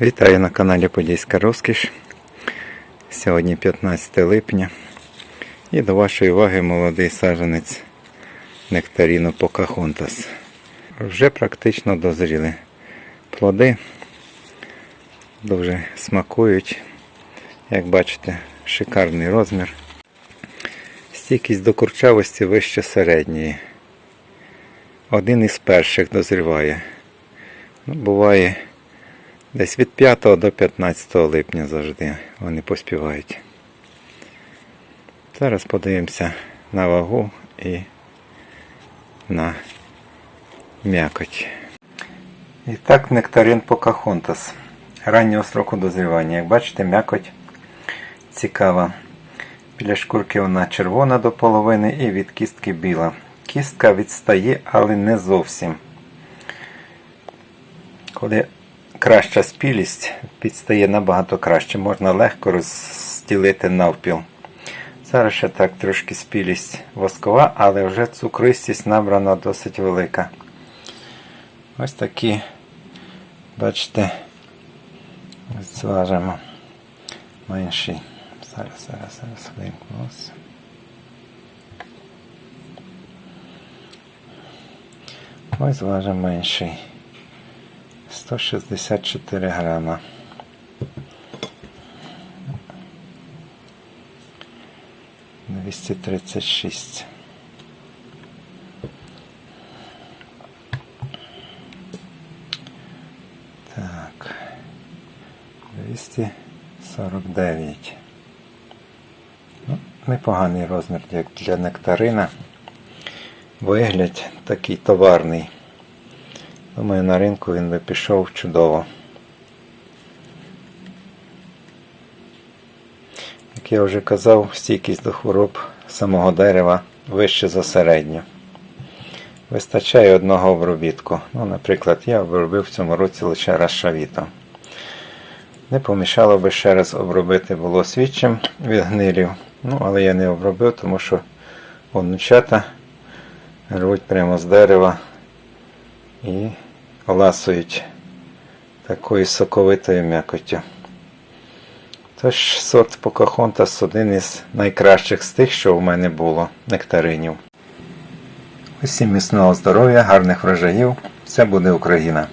Вітаю на каналі Подільська Розкіш. Сьогодні 15 липня. І до вашої уваги молодий саджанець нектаріну Покахонтас. Вже практично дозріли плоди. Дуже смакують. Як бачите, шикарний розмір. Стійкість до курчавості вище середньої. Один із перших дозріває. Ну, буває Десь від 5 до 15 липня завжди вони поспівають. Зараз подивимося на вагу і на м'якоть. І так нектарин Покахонтас. Раннього строку дозрівання. Як бачите, м'якоть цікава. Біля шкурки вона червона до половини і від кістки біла. Кістка відстає, але не зовсім. Коли краща спілість підстає набагато краще, можна легко розділити навпіл. Зараз ще так трошки спілість воскова, але вже цукристість набрана досить велика. Ось такі, бачите, зважимо менший. Зараз, зараз, зараз вимкнувся. Ось зважимо менший. 164 грама. Двісті тридцять шість. Так. Двісті сорок дев'ять. Ну, непоганий розмір як для нектарина. Вигляд такий товарний. Думаю, на ринку він би пішов чудово. Як я вже казав, стійкість до хвороб самого дерева вище за середню. Вистачає одного обробітку. Ну, наприклад, я обробив в цьому році лише раз шавітом. Не помішало би ще раз обробити було свідчим від гнилів. Ну, але я не обробив, тому що онучата рвуть прямо з дерева і ласують такою соковитою м'якоттю. Тож сорт Покахонтас один із найкращих з тих, що в мене було, нектаринів. Усім міцного здоров'я, гарних врожаїв. Все буде Україна!